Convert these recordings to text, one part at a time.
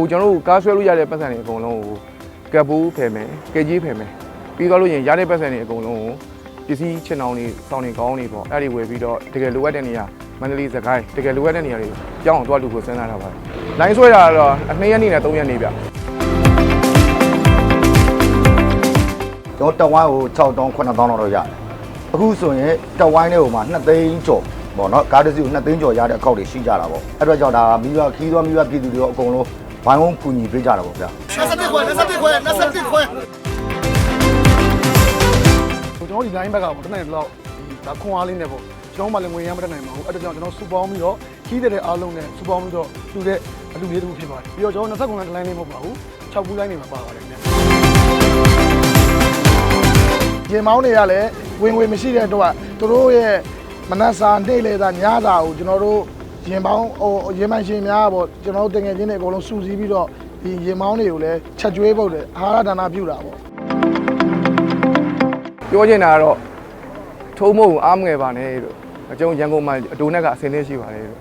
အခုကျွန်တော်တို့ကားဆွဲလို့ရတဲ့ပတ်စံတွေအကုန်လုံးကိုကပ်ဘူးဖယ်မယ်ကဲကြီးဖယ်မယ်ပြီးတော့လို့ရင်ရတဲ့ပတ်စံတွေအကုန်လုံးကိုပစ္စည်းချင်အောင်တွေစောင်းတွေကောင်းတွေပေါ့အဲ့ဒီဝယ်ပြီးတော့တကယ်လိုအပ်တဲ့နေရာမန္တလေးစကိုင်းတကယ်လိုအပ်တဲ့နေရာတွေကြောင်းအောင်တွားလူကိုစဉ်းစားထားပါတယ်လိုင်းဆွဲတာကတော့2ရက်နေနဲ့3ရက်နေဗျကျွန်တော်တဝိုင်းကို6တောင်း9တောင်းလောက်တော့ရတယ်အခုဆိုရင်တဝိုင်းလေးဟိုမှာ2သိန်းကျော်ပေါ့နော်ကားတစ်စီးကို2သိန်းကျော်ရတဲ့အကောက်တွေရှိကြတာပေါ့အဲ့တော့ကြောင့်ဒါမိဘခီးသွားမိဘပြည်သူတွေရောအကုန်လုံး ဘိုင်းဝန်းကူညီပေးကြတာပေါ့ဗျာ21ခွဲ21ခွဲ21ခွဲကျွန်တော်ဒီ line ဘက်ကပေါ့တနေ့တော့ဒါခွန်အားလေးနဲ့ပေါ့ကျွန်တော်မှလည်းငွေရမ်းမတက်နိုင်ပါဘူးအဲ့ဒါကြောင့်ကျွန်တော်စူပေါင်းပြီးတော့ခီးတဲ့အားလုံးနဲ့စူပေါင်းပြီးတော့လူတဲ့အလူလေးတူဖြစ်ပါတယ်ပြီးတော့ကျွန်တော်29လမ်း line လေးမဟုတ်ပါဘူး6ဘူး line နေမှာပါပါတယ်ခင်ဗျရင်မောင်းတွေကလည်းဝင်ငွေမရှိတဲ့အတွက်သူတို့ရဲ့မနက်စာနေ့လေသာညစာကိုကျွန်တော်တို့ ရင်ပေါင်းဟိုရင်မိုင်ရှင်များပေါ့ကျွန်တော်တို့တင်ငယ်ချင်းတွေအကုန်လုံးစုစည်းပြီးတော့ဒီရင်မောင်းတွေကိုလည်းချက်ကျွေးဖို့တယ်အာဟာရဒါနပြုတာပေါ့ပြောချင်တာကတော့ထုံးမဟုတ်အားမငယ်ပါနဲ့လို့အကျုံရန်ကုန်မှာအတူနဲ့ကအစင်းသေးရှိပါတယ်လို့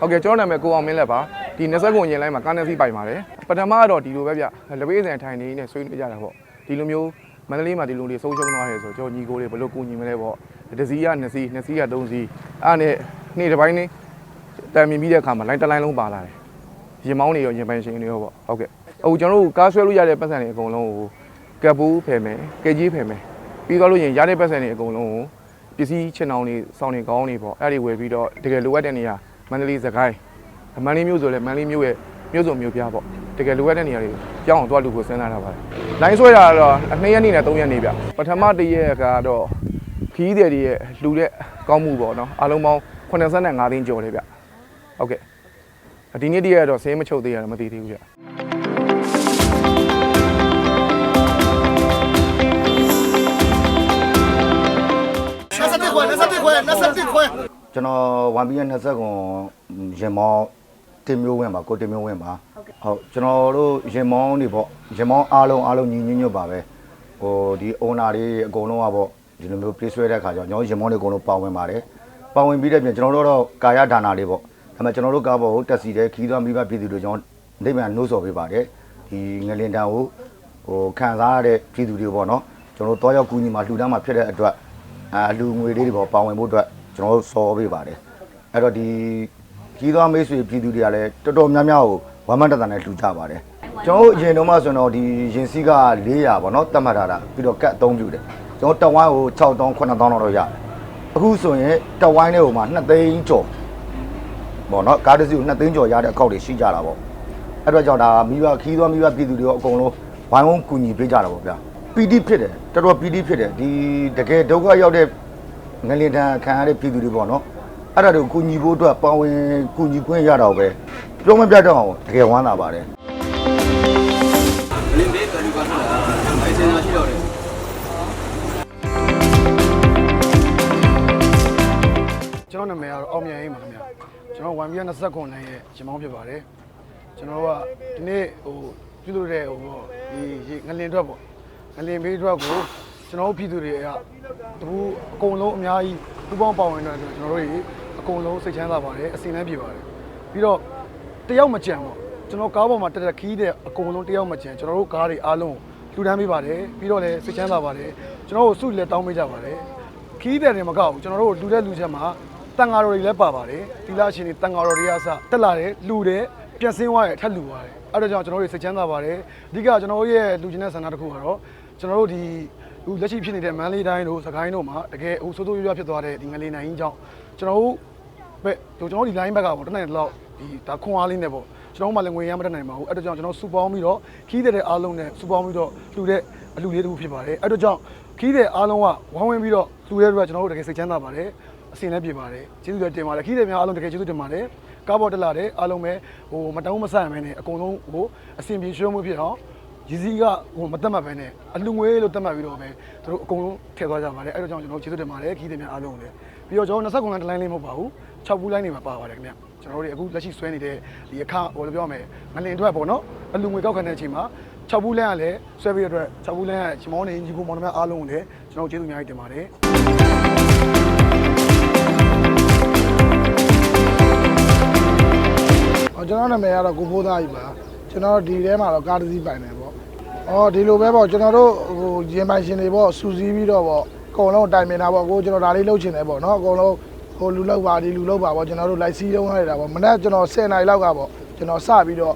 ဟုတ်ကဲ့ကျွန်တော်နာမည်ကိုအောင်မင်းလက်ပါ ဒီ20ခုရင်လိုင်းမှာကားနက်စီပိုင်ပါတယ်ပထမကတော့ဒီလိုပဲဗျလပေးစံထိုင်နေနေဆွေးနွေးကြတာပေါ့ဒီလိုမျိုးမန္တလေးမှာဒီလိုတွေဆုံးရှုံးသွားတယ်ဆိုတော့ကျွန်တော်ညီကိုတွေဘယ်လိုကူညီမလဲပေါ့တစ်စီးက2စီး2စီးက3စီးအဲ့ဒါနဲ့နေ့တစ်ပိုင်းနေတန်မြင်ပြီးတဲ့အခါမှာလိုင်းတစ်လိုင်းလုံးပါလာတယ်ရင်မောင်းတွေရောရင်ပိုင်ရှင်တွေရောပေါ့ဟုတ်ကဲ့အခုကျွန်တော်တို့ကားဆွဲလို့ရတဲ့ပတ်စံတွေအကုန်လုံးကိုကပ်ဘူးဖယ်မယ်ကဲကြီးဖယ်မယ်ပြီးတော့လို့ရင်ရတဲ့ပတ်စံတွေအကုန်လုံးကိုပစ္စည်းချင်အောင်တွေစောင်းတွေကောင်းတွေပေါ့အဲ့ဒီဝယ်ပြီးတော့တကယ်လိုအပ်တဲ့နေရာမန္တလေးစကိုင်း မန္တလေးမြို့ဆိုလဲမန္တလေးမြို့ရဲ့မြို့စုံမြို့ပြပေါ့တကယ်လိုအပ်တဲ့နေရာတွေကြောင်းအောင်သွားလူကိုစဉ်းစားထားပါတယ်လိုင်းဆွဲတာကတော့2ရက်နေနဲ့3ရက်နေဗျပထမတစ်ရက်ကတော့ခီးတယ်တွေရဲ့လူတဲ့ကောင်းမှုပေါ့နော်အားလုံးပေါင်း85သိန်းကျော်တယ်ဗျဟုတ်ကဲ့ဒီနေ့တည်းကတော့ဆင်းမချုပ်သေးရတော့မသိသေးဘူးဗျ21ခွဲ21ခွဲ21ခွဲကျွန်တော်1 PM 20ခွန်ရင်မောင်း တင်မျိုးဝင်းပါကိုတင်မျိုးဝင်းပါဟုတ်ကျွန်တော်တို့ရင်မောင်းတွေပေါ့ရင်မောင်းအားလုံးအားလုံးညီညွတ်ညွတ်ပါပဲဟိုဒီ owner တွေအကုန်လုံးကပေါ့ဒီလိုမျိုး play ဆွဲတဲ့အခါကျတော့ကျွန်တော်ရင်မောင်းတွေအကုန်လုံးပါဝင်ပါတယ်ပါဝင်ပြီးတဲ့ပြင်ကျွန်တော်တို့တော့ကာယဒါနာလေးပေါ့ဒါပေမဲ့ကျွန်တော်တို့ကားပေါ်ကိုတက်စီတဲ့ခီးသွားမိဘပြည်သူတွေကျွန်တော်နေပြန်နှိုးဆော်ပေးပါတယ်ဒီငလင်တန်ကိုဟိုခံစားရတဲ့ပြည်သူတွေပေါ့နော်ကျွန်တော်တို့တောရောက်ကူညီမှာလှူဒန်းမှာဖြစ်တဲ့အတွက်အာလူငွေလေးတွေပေါ့ပါဝင်ဖို့အတွက်ကျွန်တော်တို့ဆော်ပေးပါတယ်အဲ့တော့ဒီ ကြီးသွားမိတ်ဆွေပြည်သူတွေကလည်းတော်တော်များများကိုဝမ်းမတတနဲ့လှူကြပါတယ်ကျွန်တော်တို့အရင်တုန်းကဆိုတော့ဒီရင်စီးက400ပေါ့နော်တတ်မှတ်ထားတာပြီးတော့ကတ်အသုံးပြုတယ်ကျွန်တော်တဝိုင်းကို6တောင်း9တောင်းလောက်တော့ရတယ်အခုဆိုရင်တဝိုင်းလေးဟိုမှာ2သိန်းကျော်ပေါ့နော်ကားတစ်စီးကို2သိန်းကျော်ရတဲ့အကောက်တွေရှိကြတာပေါ့အဲ့တော့ကြောင့်ဒါမိဘခီးသွားမိဘပြည်သူတွေရောအကုန်လုံးဝိုင်းဝန်းကူညီပေးကြတာပေါ့ဗျာပီတိဖြစ်တယ်တော်တော်ပီတိဖြစ်တယ်ဒီတကယ်ဒုက္ခရောက်တဲ့ငလင်တန်ခံရတဲ့ပြည်သူတွေပေါ့နော် အဲ့ဒါတွေကိုကူညီဖို့အတွက်ပါဝင်ကူညီခွင့်ရတော့ပဲပြောမပြတ်တော့အောင်တကယ်ဝမ်းသာပါတယ်လင်းဘေးကလူကထွက်လာအဲစင်နာရှိတော့တယ်ကျွန်တော်နာမည်ကတော့အောင်မြတ်ရေးပါခင်ဗျာကျွန်တော် 1B 20ခွန်နိုင်ရဲ့ရှင်မောင်းဖြစ်ပါတယ်ကျွန်တော်တို့ကဒီနေ့ဟိုပြုလုပ်တဲ့ဟိုပေါ့ဒီရေငလင်အတွက်ပေါ့ငလင်ဘေးအတွက်ကိုကျွန်တော်တို့ပြည်သူတွေကတပူအကုန်လုံးအများကြီးပူပေါင်းပါဝင်တဲ့အတွက်ကျွန်တော်တို့တွေ အကုန်လုံးစိတ်ချမ်းသာပါတယ်အစင်တန်းပြေပါတယ်ပြီးတော့တယောက်မကြံပေါ့ကျွန်တော်ကားပေါ်မှာတက်တက်ခီးတဲ့အကုန်လုံးတယောက်မကြံကျွန်တော်တို့ကားတွေအားလုံးလှူဒန်းပေးပါတယ်ပြီးတော့လည်းစိတ်ချမ်းသာပါတယ်ကျွန်တော်တို့စုလည်းတောင်းပေးကြပါတယ်ခီးတယ်နေမကောက်ဘူးကျွန်တော်တို့လူတဲ့လူချက်မှာတန်ဃာတော်တွေလည်းပါပါတယ်ဒီလားရှင်တွေတန်ဃာတော်တွေကစတက်လာတယ်လူတယ်ပြက်စင်းသွားတယ်ထက်လူသွားတယ်အဲ့တော့ကြောင့်ကျွန်တော်တို့စိတ်ချမ်းသာပါတယ်အဓိကကျွန်တော်တို့ရဲ့လူချင်းတဲ့ဆန္ဒတစ်ခုကတော့ကျွန်တော်တို့ဒီလူလက်ရှိဖြစ်နေတဲ့မန်းလေးတိုင်းတို့စကိုင်းတို့မှာတကယ်ဟိုဆိုးဆိုးရွားရွားဖြစ်သွားတဲ့ဒီငလေးနိုင်ကြီးကြောင့်ကျွန်တော်တို့ ဘက်ကျွန်တော်တို့ဒီ line ဘက်ကပေါ့တနေ့တော့ဒီဒါခွန်အားလေးနဲ့ပေါ့ကျွန်တော်တို့မှလည်းငွေရမ်းမတက်နိုင်ပါဘူးအဲ့တော့ကြောင့်ကျွန်တော်စူပေါင်းပြီးတော့ခီးတဲ့အားလုံးနဲ့စူပေါင်းပြီးတော့လှူတဲ့အလူလေးတစ်ခုဖြစ်ပါတယ်အဲ့တော့ကြောင့်ခီးတဲ့အားလုံးကဝမ်းဝင်ပြီးတော့လှူတဲ့အတွက်ကျွန်တော်တို့တကယ်စိတ်ချမ်းသာပါတယ်အစင်လည်းပြေပါတယ်ကျေးဇူးလည်းတင်ပါတယ်ခီးတဲ့များအားလုံးတကယ်ကျေးဇူးတင်ပါတယ်ကားပေါ်တက်လာတဲ့အားလုံးပဲဟိုမတောင်းမဆန့်မဲနဲ့အကုန်လုံးဟိုအစင်ပြေရွှေမှုဖြစ်အောင်ရည်စည်းကဟိုမတက်မှတ်ပဲနဲ့အလူငွေလို့တက်မှတ်ပြီးတော့ပဲသူတို့အကုန်လုံးထည့်သွားကြပါတယ်အဲ့တော့ကြောင့်ကျွန်တော်ကျေးဇူးတင်ပါတယ်ခီးတဲ့များအားလုံးလည်းပြီးတော့ကျွန်တော်29လမ်းတလိုင်းလေးမဟုတ်ပါဘူး 6ဘူးလိုင်းနေမှာပါပါတယ်ခင်ဗျကျွန်တော်တို့အခုလက်ရှိဆွဲနေတဲ့ဒီအခဟိုလိုပြောရမယ်ငလင်အတွက်ပေါ့နော်အလူငွေကောက်ခံတဲ့အချိန်မှာ6ဘူးလမ်းကလည်းဆွဲပြီးတဲ့အတွက်6ဘူးလမ်းကချမောင်းနေညီကိုမောင်နှမအားလုံးကိုလည်းကျွန်တော်ကျေးဇူးအများကြီးတင်ပါတယ်။အော်ကျွန်တော်နာမည်ကတော့ကိုဖိုးသားကြီးပါ။ကျွန်တော်ဒီထဲမှာတော့ကားတစ်စီးပိုင်တယ်ပေါ့။အော်ဒီလိုပဲပေါ့ကျွန်တော်တို့ဟိုရင်ပိုင်ရှင်တွေပေါ့စူစီးပြီးတော့ပေါ့အကုန်လုံးတိုင်ပင်တာပေါ့ကိုကျွန်တော်ဒါလေးလုပ်ချင်တယ်ပေါ့နော်အကုန်လုံး ဟိုလူလောက်ပါဒီလူလောက်ပါပေါ့ကျွန်တော်တို့လိုက်စီးတုံးရတာပေါ့မနေ့ကျွန်တော်10နိုင်လောက်ကပေါ့ကျွန်တော်စပြီးတော့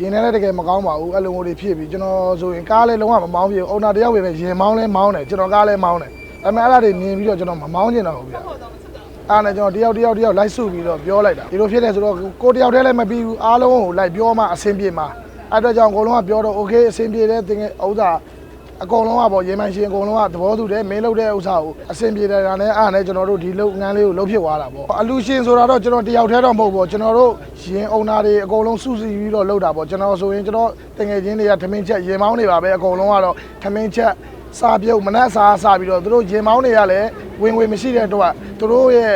ရင်ထဲလည်းတကယ်မကောင်းပါဘူးအဲ့လိုမျိုးတွေဖြစ်ပြီးကျွန်တော်ဆိုရင်ကားလည်းလုံးဝမမောင်းပြဘူးအုံနာတယောက်ပဲရင်မောင်းလဲမောင်းတယ်ကျွန်တော်ကားလည်းမောင်းတယ်အမေအဲ့ဒါတွေမြင်ပြီးတော့ကျွန်တော်မမောင်းချင်တော့ဘူးဗျာအားနဲ့ကျွန်တော်တယောက်တယောက်တယောက်လိုက်စုပြီးတော့ပြောလိုက်တာဒီလိုဖြစ်တယ်ဆိုတော့ကိုတယောက်တည်းလည်းမပြီးဘူးအားလုံးကိုလိုက်ပြောမှအဆင်ပြေမှာအဲ့အတွက်ကြောင့်အကုန်လုံးကပြောတော့ okay အဆင်ပြေတဲ့တင်ဥစ္စာ အကုန်လုံးကပေါ့ရေမိုင်ရှင်အကုန်လုံးကသဘောတူတယ်မင်းလုပ်တဲ့ဥစ္စာကိုအဆင်ပြေတယ်ဒါနဲ့အားနဲ့ကျွန်တော်တို့ဒီလုပ်ငန်းလေးကိုလုပ်ဖြစ်သွားတာပေါ့အလူရှင်ဆိုတာတော့ကျွန်တော်တယောက်တည်းတော့မဟုတ်ပေါ့ကျွန်တော်တို့ရင်အုံနာတွေအကုန်လုံးစုစည်းပြီးတော့လုပ်တာပေါ့ကျွန်တော်ဆိုရင်ကျွန်တော်တငယ်ချင်းတွေကထမင်းချက်ရင်မောင်းနေပါပဲအကုန်လုံးကတော့ထမင်းချက်စာပြုတ်မနက်စာစပြီးတော့သူတို့ရင်မောင်းတွေကလည်းဝင်ဝင်မရှိတဲ့တော့သူတို့ရဲ့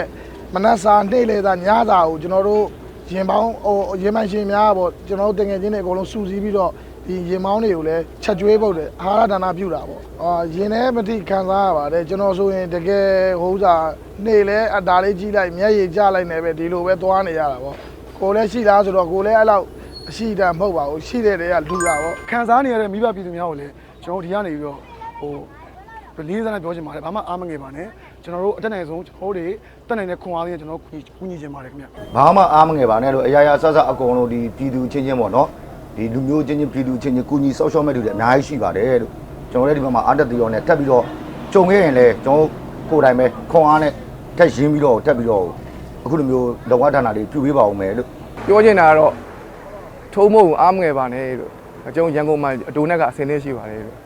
မနက်စာနေ့လေသာညစာကိုကျွန်တော်တို့ရင်ပေါင်းဟိုရင်မိုင်ရှင်များပေါ့ကျွန်တော်တို့တငယ်ချင်းတွေအကုန်လုံးစူးစီးပြီးတော့ ဒီရင်ပေါင်းတွေကိုလည်းချက်ကျွေးပုတ်တယ်အာဟာရဒါနပြုတာပေါ့အာရင်ထဲမတိခံစားရပါတယ်ကျွန်တော်ဆိုရင်တကယ်ဟိုဥစားနေ့လဲအတားလေးကြီးလိုက်မျက်ရည်ကျလိုက်နေပဲဒီလိုပဲသွားနေရတာပေါ့ကိုလည်းရှိလားဆိုတော့ကိုလည်းအဲ့လောက်အရှိတမ်းမဟုတ်ပါဘူးရှိတဲ့တည်းကလူတာပေါ့ခံစားနေရတဲ့မိဘပြည်သူများကိုလည်းကျွန်တော်ဒီကနေပြီးတော့ဟိုလေးစားနဲ့ပြောချင်ပါတယ်ဘာမှအားမငယ်ပါနဲ့ကျွန်တော်တို့အတက်နိုင်ဆုံးကျွန်တော်တို့တက်နိုင်တဲ့ခွန်အားလေးနဲ့ကျွန်တော်တို့ကူညီချင်ပါတယ်ခင်ဗျဘာမှအားမငယ်ပါနဲ့လို့အရာရာဆဆအကုန်လုံးဒီပြည်သူချင်းချင်းပေါ့နော် ဒီလူမျိုးချင်းချင်းပြည်သူချင်းချင်းကုညီဆောက်ရှောက်မဲ့လူတွေအများကြီးရှိပါတယ်လို့ကျွန်တော်လည်းဒီဘက်မှာအားတက်တီရောနဲ့တက်ပြီးတော့ကြုံခဲ့ရင်လည်းကျွန်တော်ကိုယ်တိုင်ပဲခွန်အားနဲ့ထက်ရင်းပြီးတော့တက်ပြီးတော့အခုလိုမျိုးလောကဌာနတွေပြုပေးပါဦးမယ်လို့ပြောချင်တာကတော့ထုံးမဟုတ်ဘူးအားမငယ်ပါနဲ့လို့ကျွန်တော်ရန်ကုန်မှာအတူနဲ့ကအစင်းလေးရှိပါတယ်လို့